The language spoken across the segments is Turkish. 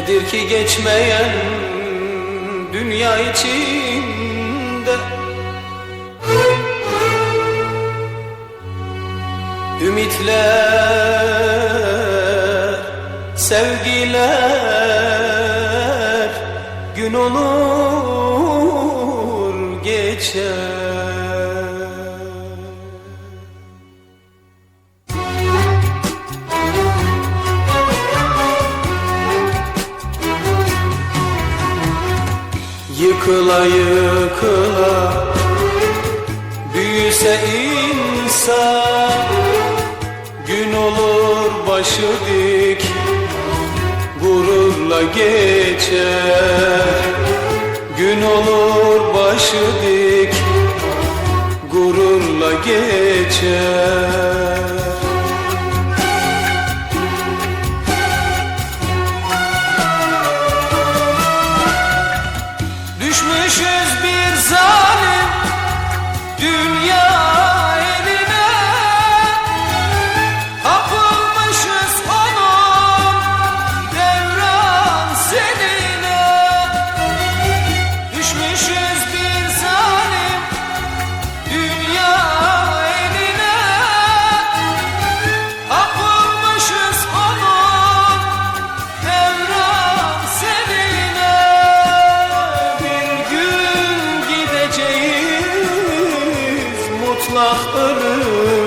Nedir ki geçmeyen dünya içinde? Ümitler, sevgiler gün olur geçer Yıkıla yıkıla. Büyüse insan Gün olur başı dik Gururla geçer. Gün olur başı dik Gururla geçer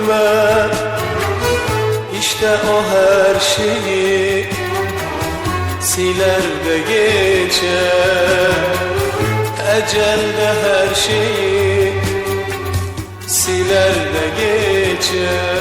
ölüme İşte o her şeyi siler de geçer. Ecel de her şeyi siler de geçer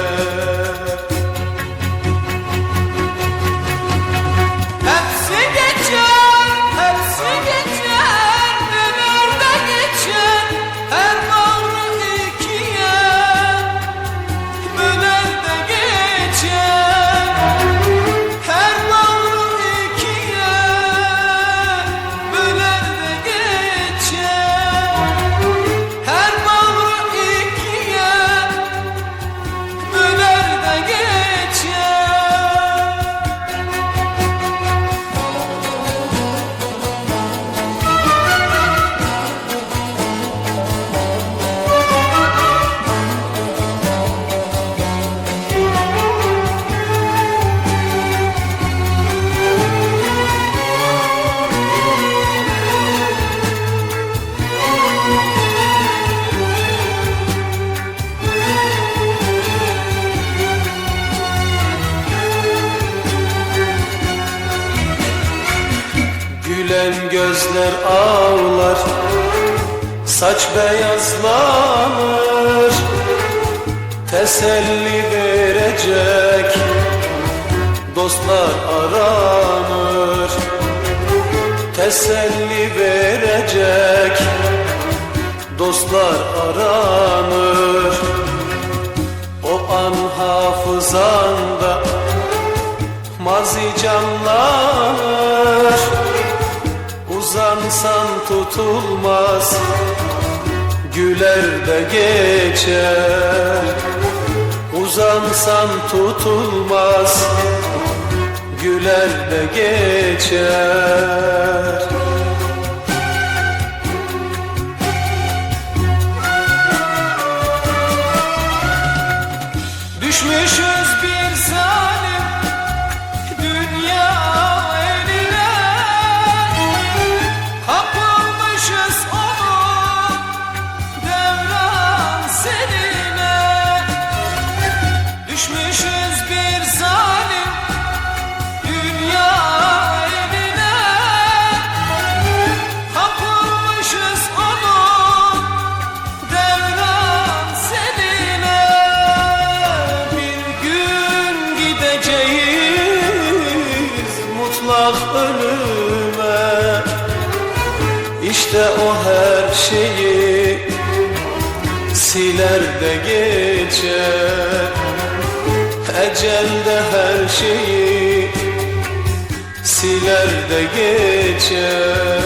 gözler ağlar Saç beyazlanır. Teselli verecek Dostlar aranır. Teselli verecek Dostlar aranır. O an hafızanda Mazi canlanır Uzansan tutulmaz Güler de geçer. Uzansan tutulmaz Güler de geçer mutlak ölüme İşte o her şeyi siler de geçer Ecel de her şeyi siler de geçer